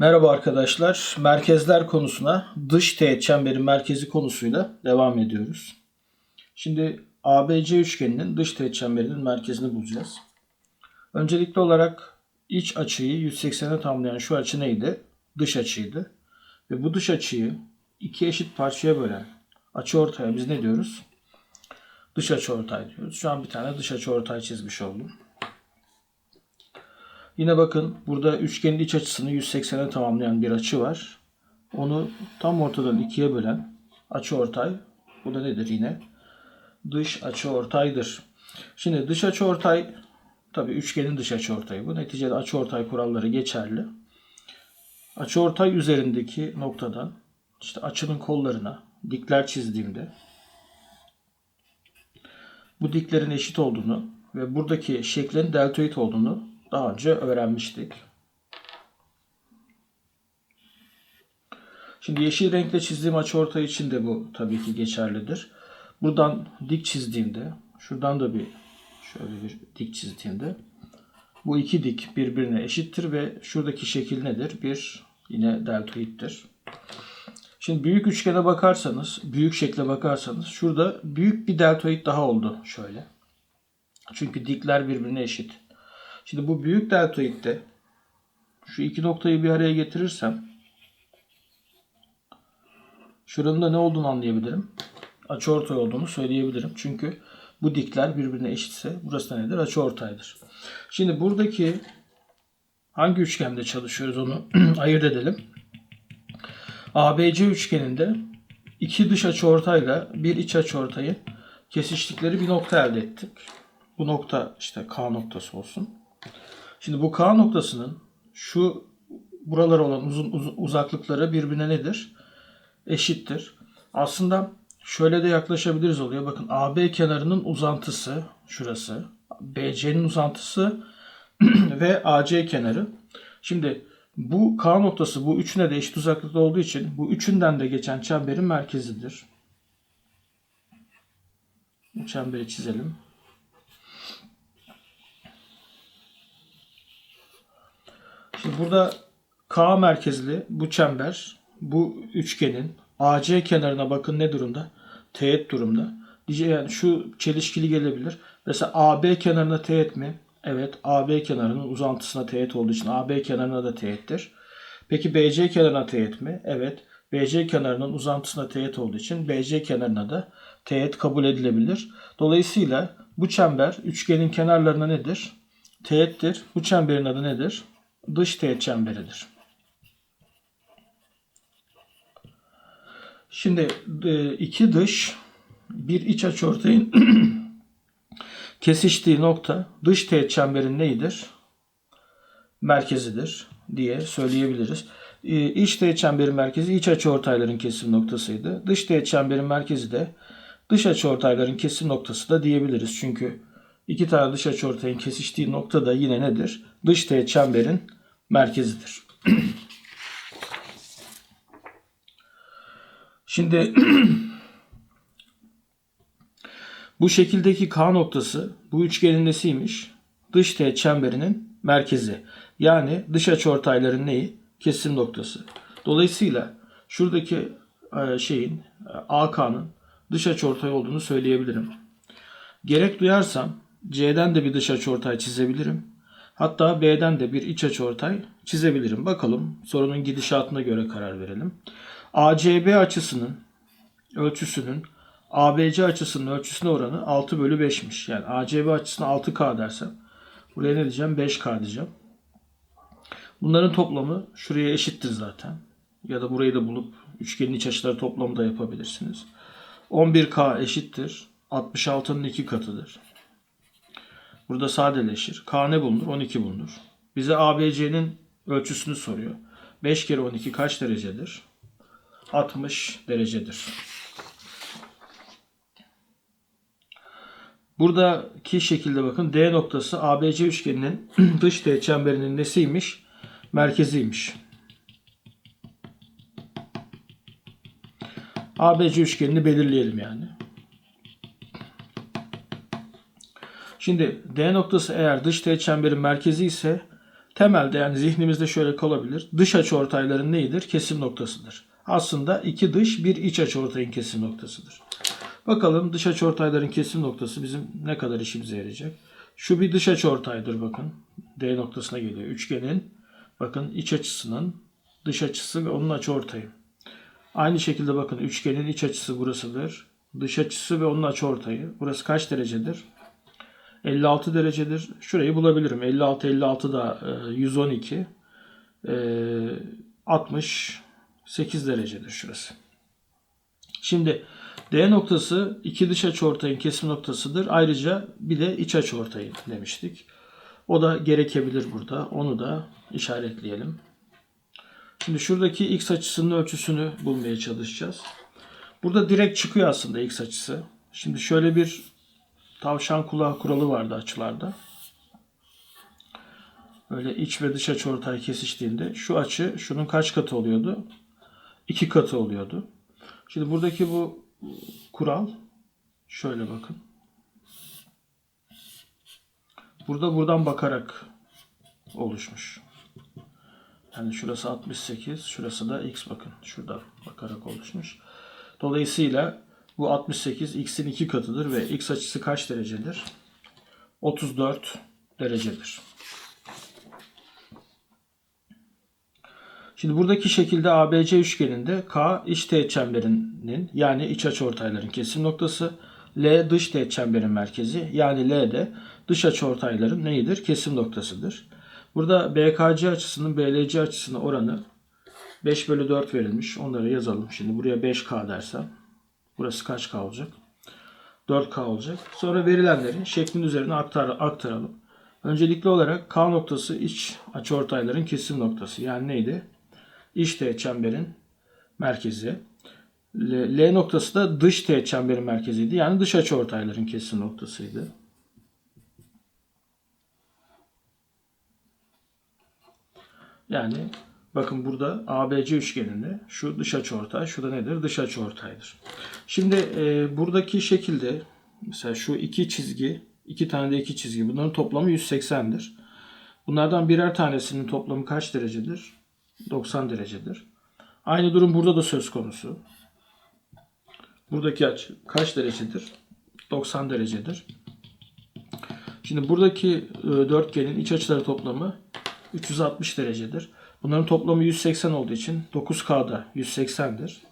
Merhaba arkadaşlar. Merkezler konusuna dış teğet çemberin merkezi konusuyla devam ediyoruz. Şimdi ABC üçgeninin dış teğet çemberinin merkezini bulacağız. Öncelikli olarak iç açıyı 180'e tamamlayan şu açı neydi? Dış açıydı. Ve bu dış açıyı iki eşit parçaya bölen açı ortaya biz ne diyoruz? Dış açı ortay diyoruz. Şu an bir tane dış açı ortay çizmiş oldum. Yine bakın burada üçgenin iç açısını 180'e tamamlayan bir açı var. Onu tam ortadan ikiye bölen açı ortay. Bu da nedir yine? Dış açı ortaydır. Şimdi dış açı ortay tabii üçgenin dış açı ortayı bu. Neticede açı ortay kuralları geçerli. Açı ortay üzerindeki noktadan işte açının kollarına dikler çizdiğimde bu diklerin eşit olduğunu ve buradaki şeklin deltoid olduğunu daha önce öğrenmiştik. Şimdi yeşil renkle çizdiğim açıortay için de bu tabii ki geçerlidir. Buradan dik çizdiğimde, şuradan da bir şöyle bir dik çizdiğimde bu iki dik birbirine eşittir ve şuradaki şekil nedir? Bir yine deltoiddir. Şimdi büyük üçgene bakarsanız, büyük şekle bakarsanız şurada büyük bir deltoid daha oldu şöyle. Çünkü dikler birbirine eşit. Şimdi bu büyük deltoidde şu iki noktayı bir araya getirirsem şuranın da ne olduğunu anlayabilirim. Açıortay olduğunu söyleyebilirim. Çünkü bu dikler birbirine eşitse burası da nedir? Açıortaydır. Şimdi buradaki hangi üçgende çalışıyoruz onu ayırt edelim. ABC üçgeninde iki dış açıortayla bir iç açıortayın kesiştikleri bir nokta elde ettik. Bu nokta işte K noktası olsun. Şimdi bu K noktasının şu buralara olan uzun, uzun uzaklıkları birbirine nedir? Eşittir. Aslında şöyle de yaklaşabiliriz oluyor. Bakın AB kenarının uzantısı şurası. BC'nin uzantısı ve AC kenarı. Şimdi bu K noktası bu üçüne de eşit uzaklıkta olduğu için bu üçünden de geçen çemberin merkezidir. Bu çemberi çizelim. Şimdi burada K merkezli bu çember bu üçgenin AC kenarına bakın ne durumda? Teğet durumda. Yani şu çelişkili gelebilir. Mesela AB kenarına teğet mi? Evet. AB kenarının uzantısına teğet olduğu için AB kenarına da teğettir. Peki BC kenarına teğet mi? Evet. BC kenarının uzantısına teğet olduğu için BC kenarına da teğet kabul edilebilir. Dolayısıyla bu çember üçgenin kenarlarına nedir? Teğettir. Bu çemberin adı nedir? Dış teğet çemberidir. Şimdi e, iki dış bir iç açıortayın kesiştiği nokta dış teğet çemberin neyidir? Merkezidir diye söyleyebiliriz. E, İç teğet çemberin merkezi iç açıortayların kesim noktasıydı. Dış teğet çemberin merkezi de dış açıortayların kesim noktası da diyebiliriz. Çünkü iki tane dış açıortayın kesiştiği nokta da yine nedir? Dış teğet çemberin merkezidir. Şimdi bu şekildeki K noktası bu üçgenin nesiymiş? Dış teğet çemberinin merkezi. Yani dış açıortayların neyi? Kesim noktası. Dolayısıyla şuradaki e, şeyin e, AK'nın dış açıortay olduğunu söyleyebilirim. Gerek duyarsam C'den de bir dış açıortay çizebilirim. Hatta B'den de bir iç açıortay çizebilirim. Bakalım sorunun gidişatına göre karar verelim. ACB açısının ölçüsünün ABC açısının ölçüsüne oranı 6 bölü 5'miş. Yani ACB açısına 6K dersem buraya ne diyeceğim? 5K diyeceğim. Bunların toplamı şuraya eşittir zaten. Ya da burayı da bulup üçgenin iç açıları toplamı da yapabilirsiniz. 11K eşittir. 66'nın 2 katıdır. Burada sadeleşir. K ne bulunur? 12 bulunur. Bize ABC'nin ölçüsünü soruyor. 5 kere 12 kaç derecedir? 60 derecedir. Buradaki şekilde bakın D noktası ABC üçgeninin dış teğet çemberinin nesiymiş? Merkeziymiş. ABC üçgenini belirleyelim yani. Şimdi D noktası eğer dış teğet çemberin merkezi ise temelde yani zihnimizde şöyle kalabilir. Dış açıortayların neyidir? Kesim noktasıdır. Aslında iki dış bir iç açıortayın kesim noktasıdır. Bakalım dış açıortayların kesim noktası bizim ne kadar işimize yarayacak. Şu bir dış açıortaydır bakın. D noktasına geliyor. Üçgenin bakın iç açısının dış açısı ve onun açıortayı. Aynı şekilde bakın üçgenin iç açısı burasıdır. Dış açısı ve onun açıortayı. Burası kaç derecedir? 56 derecedir. Şurayı bulabilirim. 56 56 da e, 112. E, 68 derecedir şurası. Şimdi D noktası iki dış açıortayın kesim noktasıdır. Ayrıca bir de iç açıortayı demiştik. O da gerekebilir burada. Onu da işaretleyelim. Şimdi şuradaki x açısının ölçüsünü bulmaya çalışacağız. Burada direkt çıkıyor aslında x açısı. Şimdi şöyle bir tavşan kulağı kuralı vardı açılarda. Böyle iç ve dış açıortay kesiştiğinde şu açı şunun kaç katı oluyordu? İki katı oluyordu. Şimdi buradaki bu kural şöyle bakın. Burada buradan bakarak oluşmuş. Yani şurası 68, şurası da x bakın. Şuradan bakarak oluşmuş. Dolayısıyla bu 68 x'in iki katıdır ve x açısı kaç derecedir? 34 derecedir. Şimdi buradaki şekilde ABC üçgeninde K iç teğet çemberinin yani iç açıortayların kesim noktası, L dış teğet çemberin merkezi yani L de dış açıortayların neyidir? Kesim noktasıdır. Burada BKC açısının BLC açısına oranı 5 bölü 4 verilmiş. Onları yazalım. Şimdi buraya 5K dersem burası kaç K olacak? 4K olacak. Sonra verilenleri şeklin üzerine aktar, aktaralım. Öncelikli olarak K noktası iç açıortayların kesim noktası. Yani neydi? İç teğet çemberin merkezi. L, L noktası da dış teğet çemberin merkeziydi. Yani dış açıortayların kesim noktasıydı. Yani bakın burada ABC üçgeninde şu dış açıortay, şu da nedir? Dış açıortaydır. Şimdi e, buradaki şekilde mesela şu iki çizgi, iki tane de iki çizgi bunların toplamı 180'dir. Bunlardan birer tanesinin toplamı kaç derecedir? 90 derecedir. Aynı durum burada da söz konusu. Buradaki açı kaç derecedir? 90 derecedir. Şimdi buradaki e, dörtgenin iç açıları toplamı 360 derecedir. Bunların toplamı 180 olduğu için 9K'da 180'dir.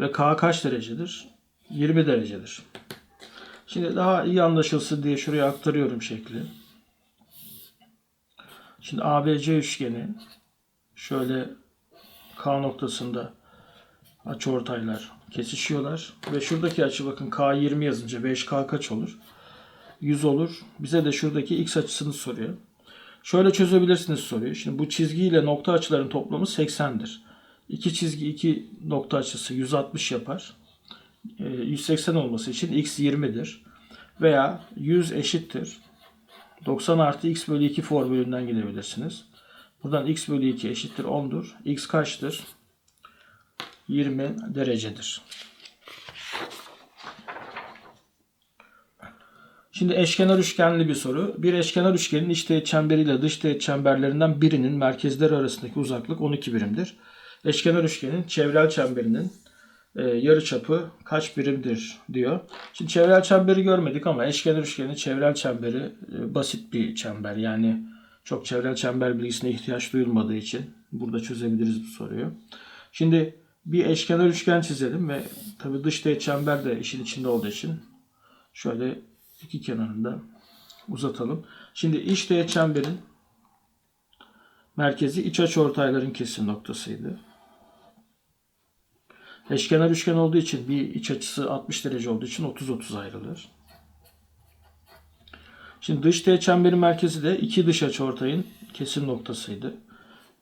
Ve K kaç derecedir? 20 derecedir. Şimdi daha iyi anlaşılsın diye şuraya aktarıyorum şekli. Şimdi ABC üçgeni şöyle K noktasında açıortaylar kesişiyorlar. Ve şuradaki açı bakın K20 yazınca 5K kaç olur? 100 olur. Bize de şuradaki x açısını soruyor. Şöyle çözebilirsiniz soruyu. Şimdi bu çizgi ile nokta açıların toplamı 80'dir. İki çizgi iki nokta açısı 160 yapar. Ee, 180 olması için x 20'dir. Veya 100 eşittir. 90 artı x bölü 2 formülünden gidebilirsiniz. Buradan x bölü 2 eşittir 10'dur. x kaçtır? 20 derecedir. Şimdi eşkenar üçgenli bir soru. Bir eşkenar üçgenin iç teğet çemberiyle dış teğet çemberlerinden birinin merkezleri arasındaki uzaklık 12 birimdir. Eşkenar üçgenin çevrel çemberinin e, yarıçapı kaç birimdir diyor. Şimdi çevrel çemberi görmedik ama eşkenar üçgenin çevrel çemberi e, basit bir çember. Yani çok çevrel çember bilgisine ihtiyaç duyulmadığı için burada çözebiliriz bu soruyu. Şimdi bir eşkenar üçgen çizelim ve tabii dış teğet çember de işin içinde olduğu için şöyle iki kenarında uzatalım. Şimdi iç teğet çemberin merkezi iç açıortayların kesim noktasıydı. Eşkenar üçgen olduğu için bir iç açısı 60 derece olduğu için 30-30 ayrılır. Şimdi dış teğet çemberin merkezi de iki dış açıortayın kesim noktasıydı.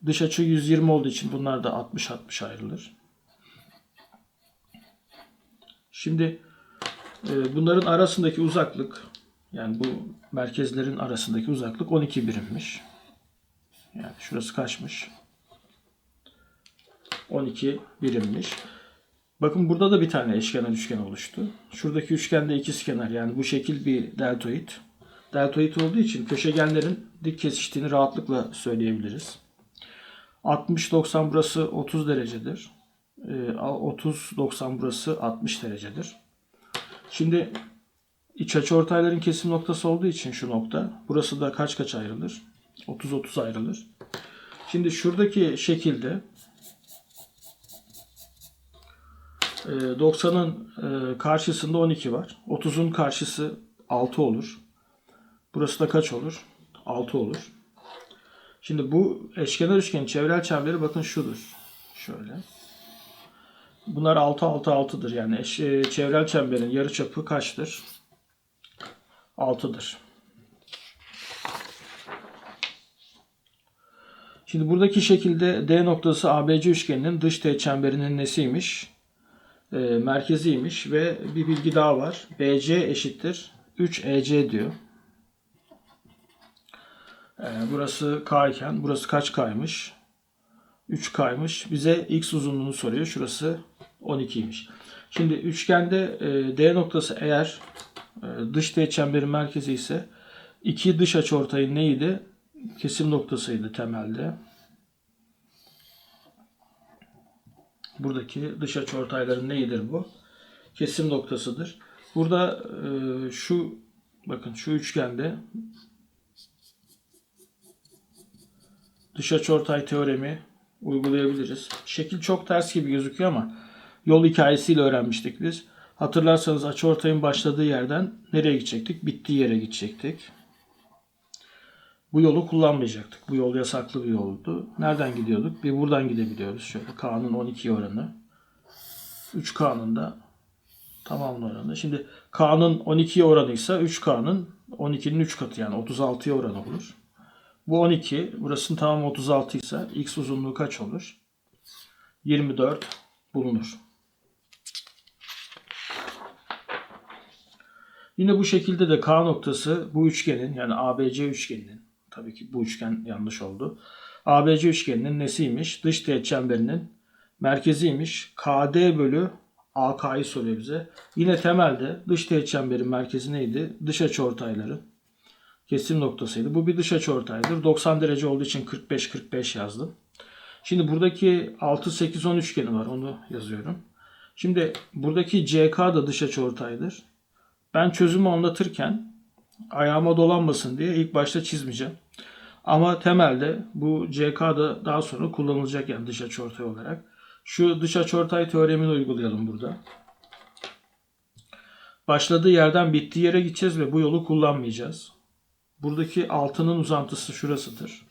Dış açı 120 olduğu için bunlar da 60-60 ayrılır. Şimdi bunların arasındaki uzaklık yani bu merkezlerin arasındaki uzaklık 12 birimmiş. Yani şurası kaçmış? 12 birimmiş. Bakın burada da bir tane eşkenar üçgen oluştu. Şuradaki üçgende ikizkenar yani bu şekil bir deltoid. deltoid olduğu için köşegenlerin dik kesiştiğini rahatlıkla söyleyebiliriz. 60-90 burası 30 derecedir. Ee, 30-90 burası 60 derecedir. Şimdi iç açıortayların kesim noktası olduğu için şu nokta. Burası da kaç kaç ayrılır? 30-30 ayrılır. Şimdi şuradaki şekilde e, 90'ın e, karşısında 12 var. 30'un karşısı 6 olur. Burası da kaç olur? 6 olur. Şimdi bu eşkenar üçgenin çevrel çemberi bakın şudur. Şöyle. Bunlar 6 6 6'dır. Yani e, çevrel çemberin yarıçapı kaçtır? 6'dır. Şimdi buradaki şekilde D noktası ABC üçgeninin dış teğet çemberinin nesiymiş? E, merkeziymiş ve bir bilgi daha var. BC eşittir 3EC diyor. E, burası K iken burası kaç K'ymış? 3 K'ymış. Bize X uzunluğunu soruyor. Şurası 12'ymiş. Şimdi üçgende e, D noktası eğer e, dış teğet çemberin merkezi ise iki dış açıortayın neydi? Kesim noktasıydı temelde. Buradaki dış açıortayların neyidir bu? Kesim noktasıdır. Burada e, şu bakın şu üçgende dış açıortay teoremi uygulayabiliriz. Şekil çok ters gibi gözüküyor ama yol hikayesiyle öğrenmiştik biz. Hatırlarsanız açıortayın başladığı yerden nereye gidecektik? Bittiği yere gidecektik. Bu yolu kullanmayacaktık. Bu yol yasaklı bir yoldu. Nereden gidiyorduk? Bir buradan gidebiliyoruz. Şöyle K'nın 12 oranı. 3K'nın da tamamının oranı. Şimdi K'nın 12 oranıysa 3K'nın 12'nin 3 katı yani 36'ya oranı olur. Bu 12. Burasının tamamı 36 ise x uzunluğu kaç olur? 24 bulunur. Yine bu şekilde de K noktası bu üçgenin yani ABC üçgeninin tabii ki bu üçgen yanlış oldu. ABC üçgeninin nesiymiş? Dış teğet çemberinin merkeziymiş. KD bölü AK'yı soruyor bize. Yine temelde dış teğet çemberin merkezi neydi? Dış açıortayları kesim noktasıydı. Bu bir dış açıortaydır. 90 derece olduğu için 45-45 yazdım. Şimdi buradaki 6, 8, 10 üçgeni var. Onu yazıyorum. Şimdi buradaki CK da dış açıortaydır. Ben çözümü anlatırken ayağıma dolanmasın diye ilk başta çizmeyeceğim. Ama temelde bu CK da daha sonra kullanılacak yani dış açıortay olarak. Şu dış açıortay teoremini uygulayalım burada. Başladığı yerden bittiği yere gideceğiz ve bu yolu kullanmayacağız. Buradaki 6'nın uzantısı şurasıdır.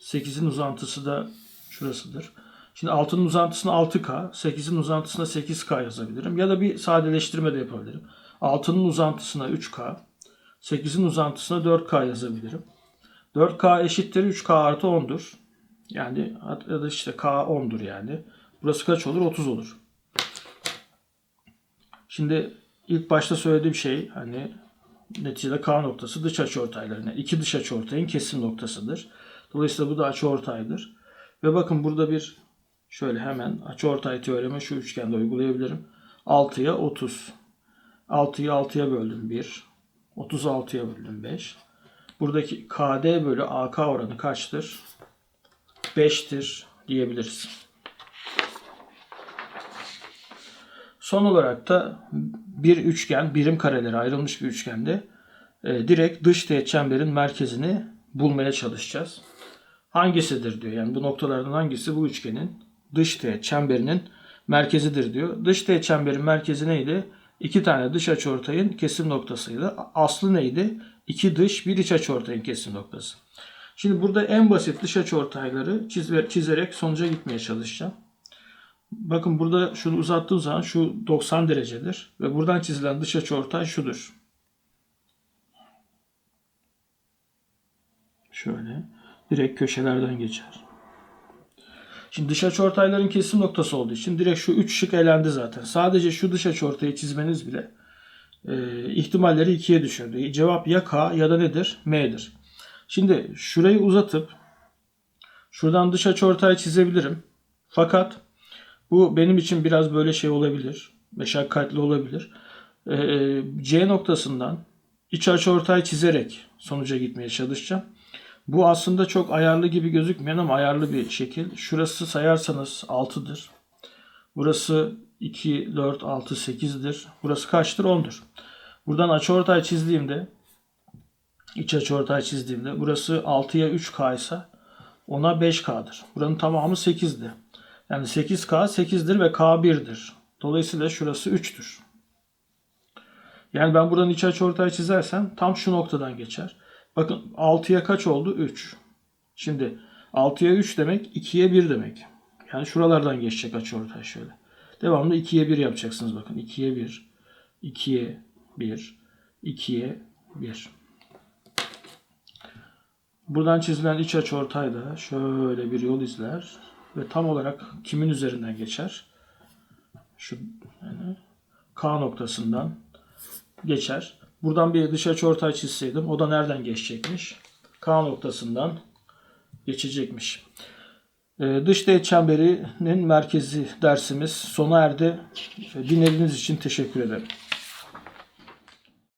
8'in uzantısı da şurasıdır. Şimdi 6'nın uzantısına 6K, 8'in uzantısına 8K yazabilirim. Ya da bir sadeleştirme de yapabilirim. 6'nın uzantısına 3K, 8'in uzantısına 4K yazabilirim. 4K eşittir 3K artı 10'dur. Yani ya da işte K 10'dur yani. Burası kaç olur? 30 olur. Şimdi ilk başta söylediğim şey hani neticede K noktası dış açıortaylarına. iki dış açıortayın kesim noktasıdır. Dolayısıyla bu da açıortaydır. Ve bakın burada bir şöyle hemen açıortay teoremi şu üçgende uygulayabilirim. 6'ya 30. 6'yı 6'ya böldüm 1. 36'ya böldüm 5. Buradaki KD bölü AK oranı kaçtır? 5'tir diyebiliriz. Son olarak da bir üçgen, birim karelere ayrılmış bir üçgende e, direkt dış teğet çemberin merkezini bulmaya çalışacağız. Hangisidir diyor. Yani bu noktalardan hangisi bu üçgenin dış teğet çemberinin merkezidir diyor. Dış teğet çemberin merkezi neydi? İki tane dış açıortayın kesim noktasıydı. Aslı neydi? İki dış, bir iç açıortayın kesim noktası. Şimdi burada en basit dış açıortayları çizerek sonuca gitmeye çalışacağım. Bakın burada şunu uzattığım zaman şu 90 derecedir. Ve buradan çizilen dış açıortay şudur. Şöyle. Direkt köşelerden geçer. Şimdi dış açıortayların kesim noktası olduğu için direkt şu 3 şık elendi zaten. Sadece şu dış açıortayı çizmeniz bile e, ihtimalleri ikiye düşürdü. Cevap ya K ya da nedir? M'dir. Şimdi şurayı uzatıp şuradan dış açıortay çizebilirim. Fakat bu benim için biraz böyle şey olabilir. Meşakkatli olabilir. Ee, C noktasından iç açıortay çizerek sonuca gitmeye çalışacağım. Bu aslında çok ayarlı gibi gözükmeyen ama ayarlı bir şekil. Şurası sayarsanız 6'dır. Burası 2, 4, 6, 8'dir. Burası kaçtır? 10'dur. Buradan açıortay çizdiğimde iç açıortay çizdiğimde burası 6'ya 3K ise ona 5K'dır. Buranın tamamı 8'di. Yani 8K 8'dir ve K 1'dir. Dolayısıyla şurası 3'tür. Yani ben buradan iç açıortay çizersem tam şu noktadan geçer. Bakın 6'ya kaç oldu? 3. Şimdi 6'ya 3 demek 2'ye 1 demek. Yani şuralardan geçecek açıortay şöyle. Devamlı 2'ye 1 yapacaksınız bakın. 2'ye 1, 2'ye 1, 2'ye 1. Buradan çizilen iç açıortay da şöyle bir yol izler ve tam olarak kimin üzerinden geçer? Şu yani K noktasından geçer. Buradan bir dış açıortay çizseydim o da nereden geçecekmiş? K noktasından geçecekmiş. Ee, dış teğet çemberinin merkezi dersimiz sona erdi. Dinlediğiniz için teşekkür ederim.